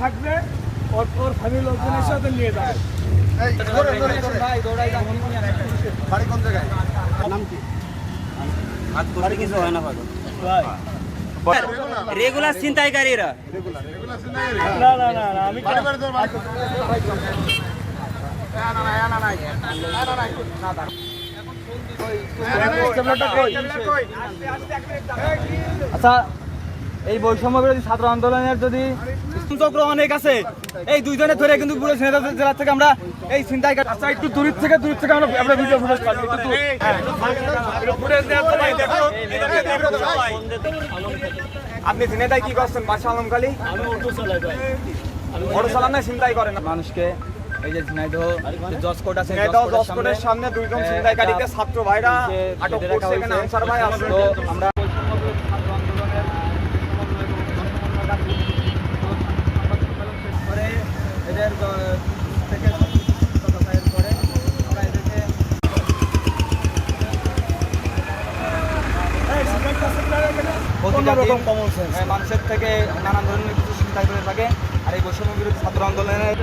থাকবে ওর ওর ফ্যামিলি লোকজনের সাথে নিয়ে যাবে বাড়ি কোন জায়গায় নাম কি বাড়ি কিছু হয় না রেগুলার ছিনতাইকারীরা না না না না আমি বাড়ি বাড়ি তোর বাড়ি আচ্ছা এই বৈষম্য বিরোধী ছাত্র আন্দোলনের যদি চক্র অনেক আছে। এই দুইজনে ধরে কিন্তু পুরো জেলা থেকে আমরা এই চিন্তায় আচ্ছা একটু দূর থেকে দূর থেকে আমরা ভিডিও ফুটেজ দেখো আপনি ঝিনাইদায় কি করছেন? চালাই ভাই বড় চালান না চিন্তাই করেন। মানুষকে এই যে ঝিনাইদহ জজ কোর্ট আছে ঝিনাইদহ জজ কোর্টের সামনে দুইজন চিন্তাইকারীকে ছাত্র ভাইরা আটক করছে এখানে আনসার ভাই আমরা থেকে হ্যাঁ, মানুষের থেকে নানান ধরনের কিছু চিন্তা করে থাকে আর এই বৈষম্য বিরোধী ছাত্র আন্দোলনের